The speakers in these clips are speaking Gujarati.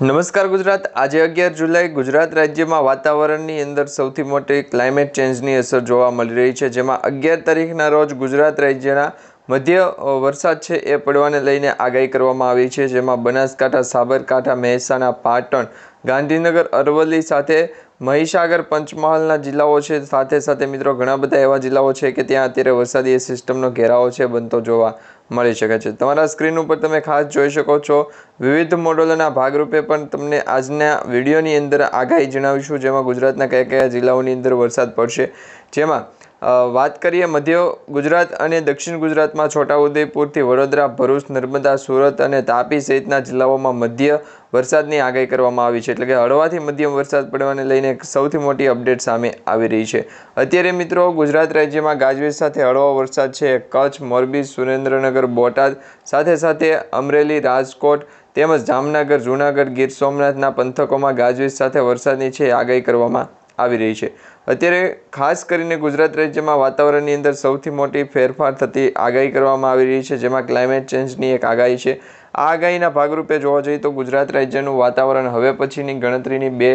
નમસ્કાર ગુજરાત. આજે અગિયાર જુલાઈ ગુજરાત રાજ્યમાં વાતાવરણની અંદર સૌથી મોટી ક્લાઇમેટ ચેન્જની અસર જોવા મળી રહી છે, જેમાં અગિયાર તારીખના રોજ ગુજરાત રાજ્યના મધ્ય વરસાદ છે એ પડવાને લઈને આગાહી કરવામાં આવી છે, જેમાં બનાસકાંઠા, સાબરકાંઠા, મહેસાણા, પાટણ, ગાંધીનગર, અરવલ્લી સાથે મહીસાગર પંચમહાલના જિલ્લાઓ છે. સાથે સાથે મિત્રો, ઘણા બધા એવા જિલ્લાઓ છે કે ત્યાં અત્યારે વરસાદી સિસ્ટમનો ઘેરાવો છે, બનતો જોવા મળી શકે છે. તમારા સ્ક્રીન ઉપર તમે ખાસ જોઈ શકો છો. વિવિધ મોડલોના ભાગરૂપે પણ તમને આજના વિડીયોની અંદર આગાહી જણાવીશું, જેમાં ગુજરાતના કયા કયા જિલ્લાઓની અંદર વરસાદ પડશે. જેમાં વાત કરીએ મધ્ય ગુજરાત અને દક્ષિણ ગુજરાતમાં છોટાઉદેપુરથી વડોદરા, ભરૂચ, નર્મદા, સુરત અને તાપી સહિતના જિલ્લાઓમાં મધ્ય વરસાદની આગાહી કરવામાં આવી છે. એટલે કે હળવાથી મધ્યમ વરસાદ પડવાને લઈને સૌથી મોટી અપડેટ સામે આવી રહી છે. અત્યારે મિત્રો ગુજરાત રાજ્યમાં ગાજવીજ સાથે હળવો વરસાદ છે. કચ્છ, મોરબી, સુરેન્દ્રનગર, બોટાદ, સાથે સાથે અમરેલી, રાજકોટ તેમજ જામનગર, જૂનાગઢ, ગીર સોમનાથના પંથકોમાં ગાજવીજ સાથે વરસાદની છે આગાહી કરવામાં આવી રહી છે. અત્યારે ખાસ કરીને ગુજરાત રાજ્યમાં વાતાવરણની અંદર સૌથી મોટી ફેરફાર થતી આગાહી કરવામાં આવી રહી છે, જેમાં ક્લાઇમેટ ચેન્જની એક આગાહી છે. આ આગાહીના ભાગરૂપે જોવા જઈએ તો ગુજરાત રાજ્યનું વાતાવરણ હવે પછીની ગણતરીની બે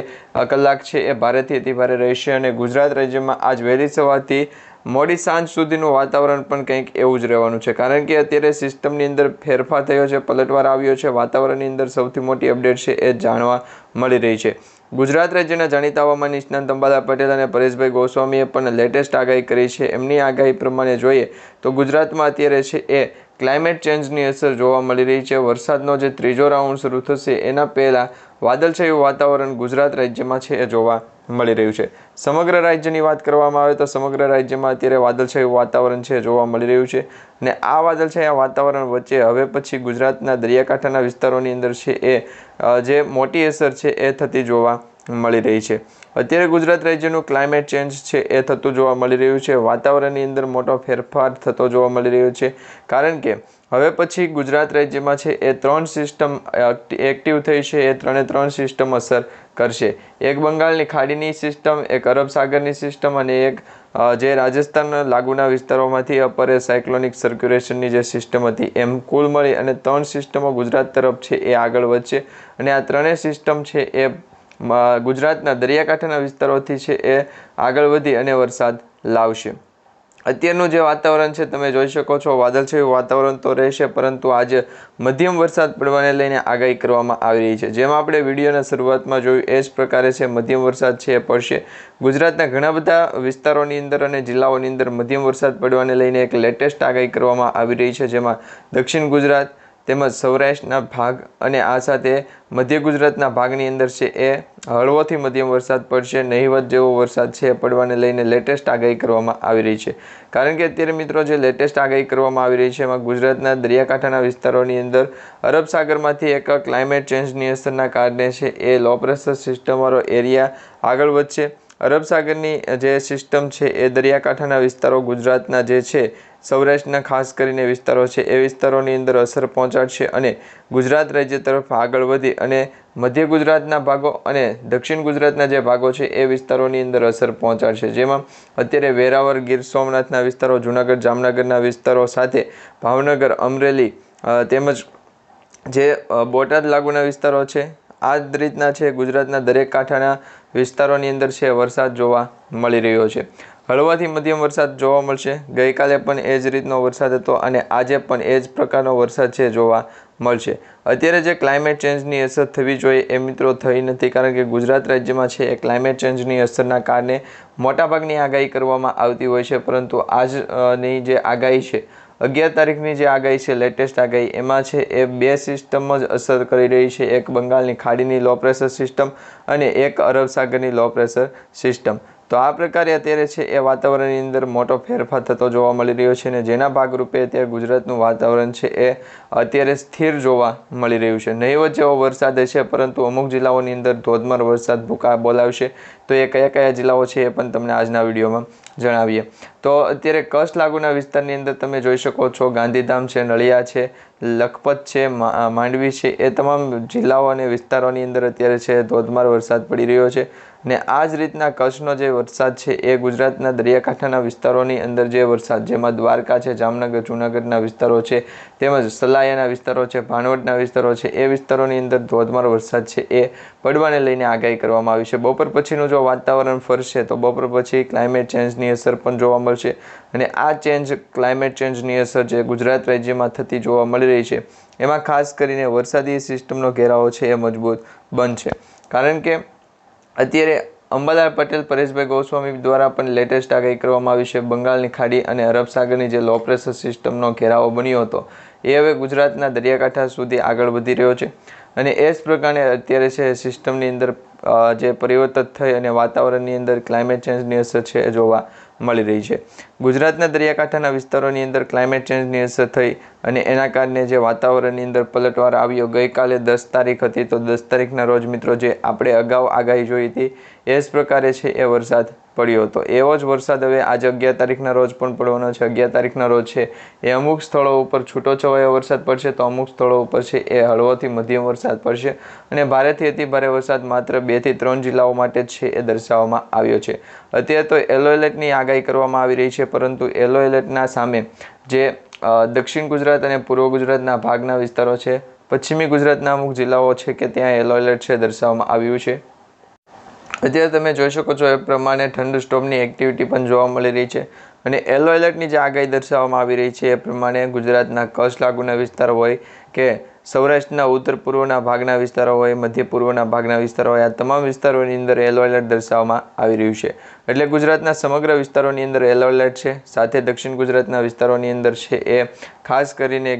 કલાક છે, એ ભારેથી અતિભારે રહેશે અને ગુજરાત રાજ્યમાં આજ વહેલી સવારથી મોડી સાંજ સુધીનું વાતાવરણ પણ કંઈક એવું જ રહેવાનું છે. કારણ કે અત્યારે સિસ્ટમની અંદર ફેરફાર થયો છે, પલટવાર આવ્યો છે, વાતાવરણની અંદર સૌથી મોટી અપડેટ છે, એ જાણવા મળી રહી છે. ગુજરાત રાજ્યના જાણીતા હવામાન નિષ્ણાંત અંબાલા પટેલ અને પરેશભાઈ ગોસ્વામીએ પણ લેટેસ્ટ આગાહી કરી છે. એમની આગાહી પ્રમાણે જોઈએ તો ગુજરાતમાં અત્યારે છે એ ક્લાઇમેટ ચેન્જની અસર જોવા મળી રહી છે. વરસાદનો જે ત્રીજો રાઉન્ડ શરૂ થશે એના પહેલાં વાદળછાયું વાતાવરણ ગુજરાત રાજ્યમાં છે એ જોવા મળી રહ્યું છે. સમગ્ર રાજ્યની વાત કરવામાં આવે તો સમગ્ર રાજ્યમાં અત્યારે વાદળછાયું વાતાવરણ છે જોવા મળી રહ્યું છે અને આ વાદળછાયા વાતાવરણ વચ્ચે હવે પછી ગુજરાતના દરિયાકાંઠાના વિસ્તારોની અંદર છે એ જે મોટી અસર છે એ થતી જોવા મળી રહી છે. અત્યારે ગુજરાત રાજ્યનું ક્લાઇમેટ ચેન્જ છે એ થતું જોવા મળી રહ્યું છે. વાતાવરણની અંદર મોટો ફેરફાર થતો જોવા મળી રહ્યો છે. કારણ કે હવે પછી ગુજરાત રાજ્યમાં છે, એ ત્રણ સિસ્ટમ એક્ટિવ થઈ છે, એ ત્રણે ત્રણ સિસ્ટમ અસર કરશે. એક બંગાળની ખાડીની સિસ્ટમ એક અરબ સાગરની સિસ્ટમ અને એક જે રાજસ્થાન લાગુના વિસ્તારોમાંથી અપરે સાયક્લોનિક સર્ક્યુલેશનની જે સિસ્ટમ હતી, એમ કુલ મળી અને ત્રણ સિસ્ટમો ગુજરાત તરફ છે, એ આગળ વધશે. અને આ ત્રણેય સિસ્ટમ છે, એ ગુજરાતના દરિયાકાંઠાના વિસ્તારોથી છે, એ આગળ વધી અને વરસાદ લાવશે. અત્યારનું જે વાતાવરણ છે, તમે જોઈ શકો છો, વાદળછાયું વાતાવરણ તો રહેશે, પરંતુ આજે મધ્યમ વરસાદ પડવાને લઈને આગાહી કરવામાં આવી રહી છે. જેમ આપણે વિડીયોના શરૂઆતમાં જોયું એ જ પ્રકારે છે, મધ્યમ વરસાદ છે એ પડશે. ગુજરાતના ઘણા બધા વિસ્તારોની અંદર અને જિલ્લાઓની અંદર મધ્યમ વરસાદ પડવાને લઈને એક લેટેસ્ટ આગાહી કરવામાં આવી રહી છે, જેમાં દક્ષિણ ગુજરાત તેમજ સૌરાષ્ટ્રના ભાગ અને આ સાથે મધ્ય ગુજરાતના ભાગની અંદર છે એ હળવોથી મધ્યમ વરસાદ પડશે, નહિવત જેવો વરસાદ છે પડવાને લઈને લેટેસ્ટ આગાહી કરવામાં આવી રહી છે. કારણ કે અત્યારે મિત્રો જે લેટેસ્ટ આગાહી કરવામાં આવી રહી છે, એમાં ગુજરાતના દરિયાકાંઠાના વિસ્તારોની અંદર અરબ સાગરમાંથી એક ક્લાઇમેટ ચેન્જની અસરના કારણે છે એ લો પ્રેશર સિસ્ટમવાળો એરિયા આગળ વધશે. અરબ સાગરની જે સિસ્ટમ છે એ દરિયાકાંઠાના વિસ્તારો ગુજરાતના જે છે સૌરાષ્ટ્રના ખાસ કરીને વિસ્તારો છે. એ વિસ્તારોની અંદર અસર પહોંચાડશે અને ગુજરાત રાજ્ય તરફ આગળ વધી અને મધ્ય ગુજરાતના ભાગો અને દક્ષિણ ગુજરાતના જે ભાગો છે, એ વિસ્તારોની અંદર અસર પહોંચાડશે. જેમાં અત્યારે વેરાવર ગીર સોમનાથના વિસ્તારો, જૂનાગઢ, જામનગરના વિસ્તારો સાથે ભાવનગર, અમરેલી તેમજ જે બોટાદ લાગુના વિસ્તારો છે, આ જ રીતના છે ગુજરાતના દરેક કાંઠાના વિસ્તારોની અંદર છે, વરસાદ જોવા મળી રહ્યો છે. હળવાથી મધ્યમ વરસાદ જોવા મળશે. ગઈકાલે પણ એ જ રીતનો વરસાદ હતો અને આજે પણ એ જ પ્રકારનો વરસાદ છે જોવા મળશે. અત્યારે જે ક્લાઇમેટ ચેન્જની અસર થવી જોઈએ એ મિત્રો થઈ નથી કારણ કે ગુજરાત રાજ્યમાં છે એ ક્લાઇમેટ ચેન્જની અસરના કારણે મોટાભાગની આગાહી કરવામાં આવતી હોય છે. પરંતુ આજની જે આગાહી છે, અગિયાર તારીખની જે આગાહી છે લેટેસ્ટ આગાહી, એમાં છે એ બે સિસ્ટમ જ અસર કરી રહી છે. એક બંગાળની ખાડીની લો પ્રેશર સિસ્ટમ અને એક અરબ સાગરની લો પ્રેશર સિસ્ટમ તો આ પ્રકારે અત્યારે છે એ વાતાવરણની અંદર મોટો ફેરફાર થતો જોવા મળી રહ્યો છે અને જેના ભાગરૂપે અત્યારે ગુજરાતનું વાતાવરણ છે એ અત્યારે સ્થિર જોવા મળી રહ્યું છે. નહીવત જેવો વરસાદ છે પરંતુ અમુક જિલ્લાઓની અંદર ધોધમાર વરસાદ ભૂકા બોલાવશે. તો એ કયા કયા જિલ્લાઓ છે એ પણ તમને આજના વિડીયોમાં જણાવીએ. તો અત્યારે કચ્છ લાગુના વિસ્તારની અંદર તમે જોઈ શકો છો, ગાંધીધામ છે, નળિયા છે, લખપત છે માંડવી છે, એ તમામ જિલ્લાઓ અને વિસ્તારોની અંદર અત્યારે છે ધોધમાર વરસાદ પડી રહ્યો છે. ને આ જ રીતના કચ્છનો જે વરસાદ છે એ ગુજરાતના દરિયાકાંઠાના વિસ્તારોની અંદર જે વરસાદ, જેમાં દ્વારકા છે, જામનગર, જૂનાગઢના વિસ્તારો છે, તેમજ સલાયાના વિસ્તારો છે, ભાણવડના વિસ્તારો છે, એ વિસ્તારોની અંદર ધોધમાર વરસાદ છે એ પડવાને લઈને આગાહી કરવામાં આવી છે. બપોર પછીનું જો વાતાવરણ ફરશે તો બપોર પછી ક્લાઇમેટ ચેન્જની અસર પણ જોવા મળશે. અને આ ચેન્જ ક્લાઇમેટ ચેન્જની અસર જે ગુજરાત રાજ્યમાં થતી જોવા મળી રહી છે, એમાં ખાસ કરીને વરસાદી સિસ્ટમનો ઘેરાવો છે એ મજબૂત બનશે. કારણ કે અત્યારે અંબાલાલ પટેલ, પરેશભાઈ ગોસ્વામી દ્વારા પણ લેટેસ્ટ આગાહી કરવામાં આવી છે, બંગાળની ખાડી અને અરબ સાગરની જે લો પ્રેશર સિસ્ટમનો ઘેરાવો બન્યો હતો, એ હવે ગુજરાતના દરિયાકાંઠા સુધી આગળ વધી રહ્યો છે. અને એ જ પ્રકારે અત્યારે છે, સિસ્ટમની અંદર જે પરિવર્તન થઈ અને વાતાવરણની અંદર ક્લાઇમેટ ચેન્જની અસર છે એ જોવા મળી રહી છે. ગુજરાતના દરિયાકાંઠાના વિસ્તારોની અંદર ક્લાઇમેટ ચેન્જની અસર થઈ અને એના કારણે જે વાતાવરણની અંદર પલટવાર આવ્યો, ગઈકાલે દસ તારીખ હતી તો દસ તારીખના રોજ મિત્રો જે આપણે અગાઉ આગાહી જોઈ હતી, એ જ પ્રકારે છે એ વરસાદ પડ્યો હતો. એવો જ વરસાદ હવે આજે અગિયાર તારીખના રોજ પણ પડવાનો છે. અગિયાર તારીખના રોજ છે એ અમુક સ્થળો ઉપર છૂટો છવાયો વરસાદ પડશે તો અમુક સ્થળો ઉપર છે એ હળવોથી મધ્યમ વરસાદ પડશે અને ભારેથી અતિ ભારે વરસાદ માત્ર બેથી ત્રણ જિલ્લાઓ માટે જ છે એ દર્શાવવામાં આવ્યો છે. અત્યારે તો યલો એલર્ટની આગાહી કરવામાં આવી રહી છે. પરંતુ યલો એલર્ટના સામે જે દક્ષિણ ગુજરાત અને પૂર્વ ગુજરાતના ભાગના વિસ્તારો છે, પશ્ચિમી ગુજરાતના અમુક જિલ્લાઓ છે કે ત્યાં યલો એલર્ટ છે દર્શાવવામાં આવ્યું છે. અત્યારે તમે જોઈ શકો છો એ પ્રમાણે ઠંડ સ્ટોમની એક્ટિવિટી પણ જોવા મળી રહી છે અને યલો એલર્ટની જે આગાહી દર્શાવવામાં આવી રહી છે એ પ્રમાણે ગુજરાતના કચ્છ લાગુના વિસ્તારો હોય કે સૌરાષ્ટ્રના ઉત્તર પૂર્વના ભાગના વિસ્તારો હોય, મધ્ય પૂર્વના ભાગના વિસ્તારો હોય, આ તમામ વિસ્તારોની અંદર યલો એલર્ટ દર્શાવવામાં આવી રહ્યું છે. એટલે ગુજરાતના સમગ્ર વિસ્તારોની અંદર યલો એલર્ટ છે. સાથે દક્ષિણ ગુજરાતના વિસ્તારોની અંદર છે એ ખાસ કરીને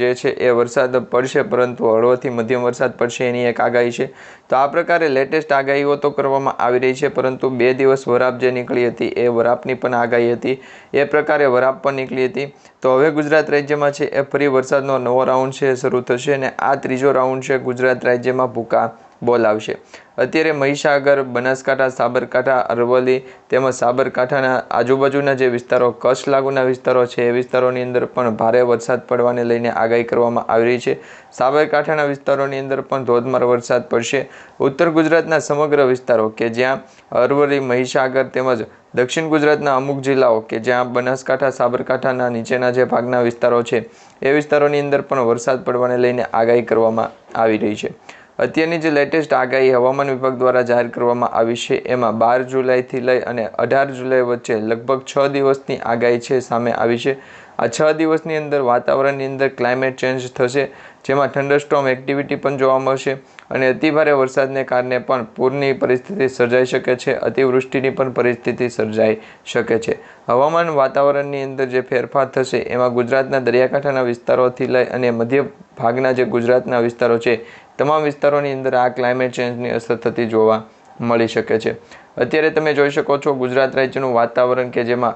જે છે એ વરસાદ પડશે, પરંતુ હળવોથી મધ્યમ વરસાદ પડશે એની એક આગાહી છે. તો આ પ્રકારે લેટેસ્ટ આગાહીઓ તો કરવામાં આવી રહી છે, પરંતુ બે દિવસ વરાપ જે નીકળી હતી એ વરાપની પણ આગાહી હતી. એ પ્રકારે વરાપ પણ નીકળી હતી. તો હવે ગુજરાત રાજ્યમાં છે એ ફરી વરસાદનો નવો રાઉન્ડ છે, શરૂ થશે અને આ ત્રીજો રાઉન્ડ છે ગુજરાત રાજ્યમાં ભૂકા. બોલાવશે અત્યારે મહીસાગર, બનાસકાંઠા, સાબરકાંઠા, અરવલ્લી તેમજ સાબરકાંઠાના આજુબાજુના જે વિસ્તારો, કચ્છ લાગુના વિસ્તારો છે, એ વિસ્તારોની અંદર પણ ભારે વરસાદ પડવાને લઈને આગાહી કરવામાં આવી રહી છે. સાબરકાંઠાના વિસ્તારોની અંદર પણ ધોધમાર વરસાદ પડશે. ઉત્તર ગુજરાતના સમગ્ર વિસ્તારો કે જ્યાં અરવલ્લી, મહીસાગર તેમજ દક્ષિણ ગુજરાતના અમુક જિલ્લાઓ કે જ્યાં બનાસકાંઠા, સાબરકાંઠાના નીચેના જે ભાગના વિસ્તારો છે, એ વિસ્તારોની અંદર પણ વરસાદ પડવાને લઈને આગાહી કરવામાં આવી રહી છે. અત્યારની જે લેટેસ્ટ આગાહી હવામાન વિભાગ દ્વારા જાહેર કરવામાં આવી છે, એમાં બાર જુલાઈથી લઈ અને અઢાર જુલાઈ વચ્ચે લગભગ છ દિવસની આગાહી છે સામે આવી છે. આ છ દિવસની અંદર વાતાવરણની અંદર ક્લાઇમેટ ચેન્જ થશે, જેમાં થંડરસ્ટોમ એક્ટિવિટી પણ જોવા મળશે અને અતિભારે વરસાદને કારણે પણ પૂરની પરિસ્થિતિ સર્જાઈ શકે છે, અતિવૃષ્ટિની પણ પરિસ્થિતિ સર્જાઈ શકે છે. હવામાન વાતાવરણની અંદર જે ફેરફાર થશે, એમાં ગુજરાતના દરિયાકાંઠાના વિસ્તારોથી લઈ અને મધ્ય ભાગના જે ગુજરાતના વિસ્તારો છે તમામ વિસ્તારોની અંદર આ ક્લાઇમેટ ચેન્જની અસર થતી જોવા મળી શકે છે. અત્યારે તમે જોઈ શકો છો ગુજરાત રાજ્યનું વાતાવરણ કે જેમાં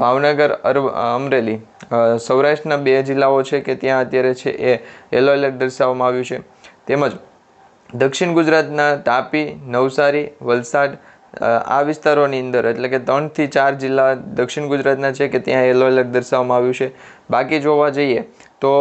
ભાવનગર, અરવ અમરેલી સૌરાષ્ટ્રના બે જિલ્લાઓ છે કે ત્યાં અત્યારે છે એ યલો એલર્ટ દર્શાવવામાં આવ્યું છે. તેમજ દક્ષિણ ગુજરાતના તાપી, નવસારી, વલસાડ આ વિસ્તારોની અંદર એટલે કે ત્રણથી ચાર જિલ્લા દક્ષિણ ગુજરાતના છે કે ત્યાં યલો એલર્ટ દર્શાવવામાં આવ્યું છે. બાકી જોવા જઈએ તો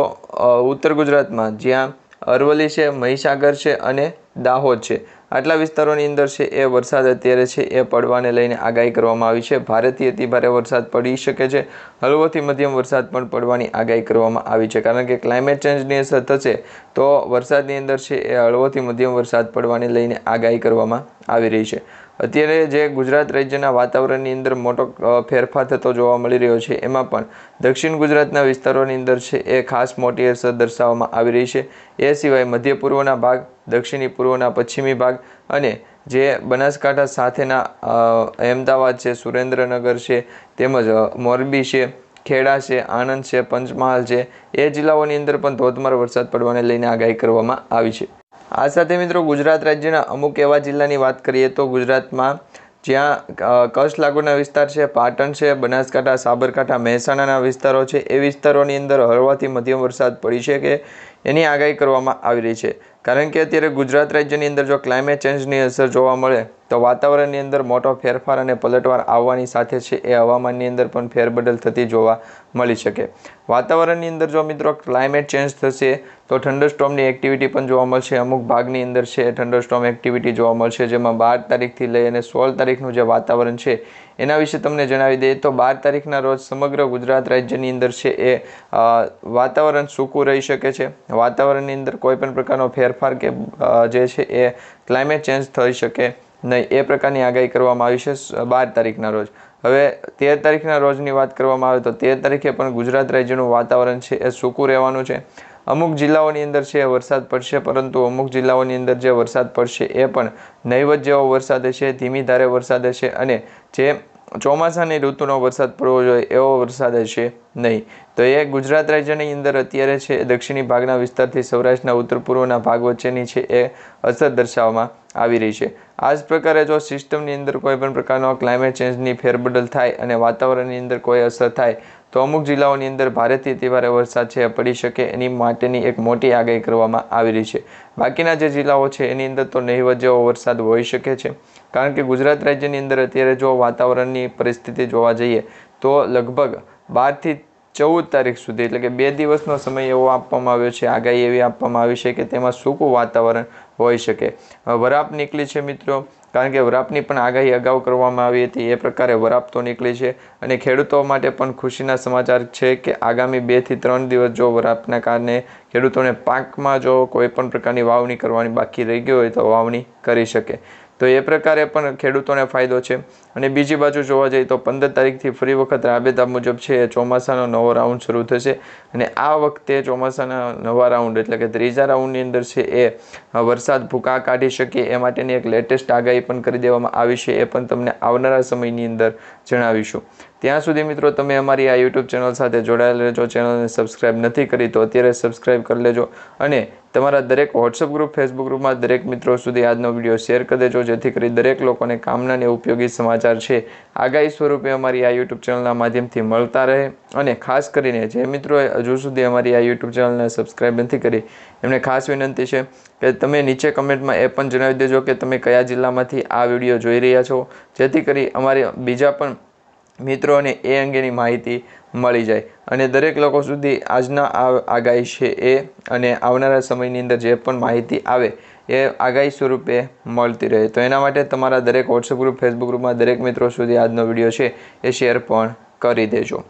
ઉત્તર ગુજરાતમાં જ્યાં અરવલ્લી છે, મહીસાગર છે અને દાહોદ છે. આટલા વિસ્તારોની અંદર છે એ વરસાદ અત્યારે છે એ પડવાને લઈને આગાહી કરવામાં આવી છે. ભારેથી અતિ ભારે વરસાદ પડી શકે છે. હળવોથી મધ્યમ વરસાદ પણ પડવાની આગાહી કરવામાં આવી છે. કારણ કે ક્લાઇમેટ ચેન્જની અસર થશે તો વરસાદની અંદર છે એ હળવોથી મધ્યમ વરસાદ પડવાને લઈને આગાહી કરવામાં આવી રહી છે. અત્યારે જે ગુજરાત રાજ્યના વાતાવરણની અંદર મોટો ફેરફાર થતો જોવા મળી રહ્યો છે, એમાં પણ દક્ષિણ ગુજરાતના વિસ્તારોની અંદર છે એ ખાસ મોટી અસર દર્શાવવામાં આવી રહી છે. એ સિવાય મધ્ય પૂર્વના ભાગ, દક્ષિણી પૂર્વના પશ્ચિમી ભાગ અને જે બનાસકાંઠા સાથેના અહેમદાવાદ છે, સુરેન્દ્રનગર છે, તેમજ મોરબી છે, ખેડા છે, આણંદ છે, પંચમહાલ છે, એ જિલ્લાઓની અંદર પણ ધોધમાર વરસાદ પડવાને લઈને આગાહી કરવામાં આવી છે. આ સાથે મિત્રો ગુજરાત રાજ્યના અમુક એવા જિલ્લાની વાત કરીએ તો ગુજરાતમાં જ્યાં કચ્છ લાગુના વિસ્તાર છે, પાટણ છે, બનાસકાંઠા, સાબરકાંઠા, મહેસાણાના વિસ્તારો છે, એ વિસ્તારોની અંદર હળવાથી મધ્યમ વરસાદ પડી શકે એની આગાહી કરવામાં આવી રહી છે. કારણ કે અત્યારે ગુજરાત રાજ્યની અંદર જો ક્લાઇમેટ ચેન્જની અસર જોવા મળે, તો વાતાવરણની અંદર મોટો ફેરફાર અને પલટવાર આવવાની સાથે છે એ હવામાનની અંદર પણ ફેરબદલ થતી જોવા મળી શકે. વાતાવરણની અંદર જો મિત્રો ક્લાઇમેટ ચેન્જ થશે, તો થંડરસ્ટોમની એક્ટિવિટી પણ જોવા મળશે. અમુક ભાગની અંદર છે થંડરસ્ટોમ એક્ટિવિટી જોવા મળશે, જેમાં બાર તારીખથી લઈ અને સોળ તારીખનું જે વાતાવરણ છે, એના વિશે તમને જણાવી દઈએ તો બાર તારીખના રોજ સમગ્ર ગુજરાત રાજ્યની અંદર છે એ વાતાવરણ સૂકું રહી શકે છે. વાતાવરણની અંદર કોઈ પણ પ્રકારનો ફેરફાર કે જે છે એ ક્લાઇમેટ ચેન્જ થઈ શકે નહીં. એ પ્રકારની આગાહી કરવામાં આવી છે બાર તારીખના રોજ. હવે તેર તારીખના રોજની વાત કરવામાં આવે તો તેર તારીખે પણ ગુજરાત રાજ્યનું વાતાવરણ છે એ સૂકું રહેવાનું છે. અમુક જિલ્લાઓની અંદર છે વરસાદ પડશે, પરંતુ અમુક જિલ્લાઓની અંદર જે વરસાદ પડશે એ પણ નહીવત જેવો વરસાદ હશે, ધીમી ધારે વરસાદ હશે અને જે ચોમાસાની ઋતુનો વરસાદ પડવો જોઈએ, એવો વરસાદ હશે નહીં. તો એ ગુજરાત રાજ્યની અંદર અત્યારે છે, દક્ષિણી ભાગના વિસ્તારથી સૌરાષ્ટ્રના ઉત્તર પૂર્વના ભાગ વચ્ચેની છે, એ અસર દર્શાવવામાં આવી રહી છે. આ જ પ્રકારે જો સિસ્ટમની અંદર કોઈ પણ પ્રકારનો ક્લાઇમેટ ચેન્જની ફેરબદલ થાય અને વાતાવરણની અંદર કોઈ અસર થાય, તો અમુક જિલ્લાઓની અંદર ભારેથી અતિભારે વરસાદ છે પડી શકે. એની માટેની એક મોટી આગાહી કરવામાં આવી રહી છે. બાકીના જે જિલ્લાઓ છે, એની અંદર તો નહીવત જેવો વરસાદ હોઈ શકે છે. કારણ કે ગુજરાત રાજ્યની અંદર અત્યારે જો વાતાવરણની પરિસ્થિતિ જોવા જઈએ, તો લગભગ બારથી ચૌદ તારીખ સુધી એટલે કે બે દિવસનો સમય એવો આપવામાં આવ્યો છે, આગાહી એવી આપવામાં આવી છે કે તેમાં સૂકું વાતાવરણ હોઈ શકે. વરાપ નીકળી છે મિત્રો, કારણ કે વરાપની પણ આગાહી અગાઉ કરવામાં આવી હતી, એ પ્રકારે વરાપ તો નીકળી છે અને ખેડૂતો માટે પણ ખુશીના સમાચાર છે કે આગામી બેથી ત્રણ દિવસ જો વરાપના કારણે ખેડૂતોને પાકમાં જો કોઈ પણ પ્રકારની વાવણી કરવાની બાકી રહી ગઈ હોય તો વાવણી કરી શકે. તો એ પ્રકારે પણ ખેડૂતોને ફાયદો છે. અને બીજી બાજુ જોવા જઈએ તો પંદર તારીખથી ફરી વખત રાબેતા મુજબ છે ચોમાસાનો નવો રાઉન્ડ શરૂ થશે. અને આ વખતે ચોમાસાના નવા રાઉન્ડ એટલે કે ત્રીજા રાઉન્ડની અંદર છે, એ વરસાદ ભૂકા કાઢી શકે એ માટેની એક લેટેસ્ટ આગાહી પણ કરી દેવામાં આવી છે, એ પણ તમને આવનારા સમયની અંદર જણાવીશું. ત્યાં સુધી મિત્રો તમે અમારી આ યુટ્યુબ ચેનલ સાથે જોડાયેલા રહેજો. ચેનલને સબસ્ક્રાઈબ નથી કરી તો અત્યારે સબસ્ક્રાઈબ કરી લેજો અને તમારા દરેક વોટ્સઅપ ગ્રુપ ફેસબુક ગ્રુપમાં દરેક મિત્રો સુધી આજનો વીડિયો શેર કરી દેજો. જેથી કરી દરેક લોકોને કામના અને ઉપયોગી સમાચાર છે. આગાહી સ્વરૂપે અમારી આ યુટ્યુબ ચેનલના માધ્યમથી મળતા રહે અને ખાસ કરીને જે મિત્રોએ હજુ સુધી અમારી આ યુટ્યુબ ચેનલને સબસ્ક્રાઈબ નથી કરી, એમને ખાસ વિનંતી છે કે તમે નીચે કમેન્ટમાં એ પણ જણાવી દેજો કે તમે કયા જિલ્લામાંથી આ વીડિયો જોઈ રહ્યા છો. જેથી કરી અમારી બીજા પણ મિત્રોને એ અંગેની માહિતી મળી જાય. અને દરેક લોકો સુધી આજના આ આગાહી છે એ અને આવનારા સમયની અંદર જે પણ માહિતી આવે એ આગાહી સ્વરૂપે મળતી રહે. તો એના માટે તમારા દરેક વોટ્સઅપ ગ્રુપ ફેસબુક ગ્રુપમાં દરેક મિત્રો સુધી આજનો વીડિયો છે એ શેર પણ કરી દેજો.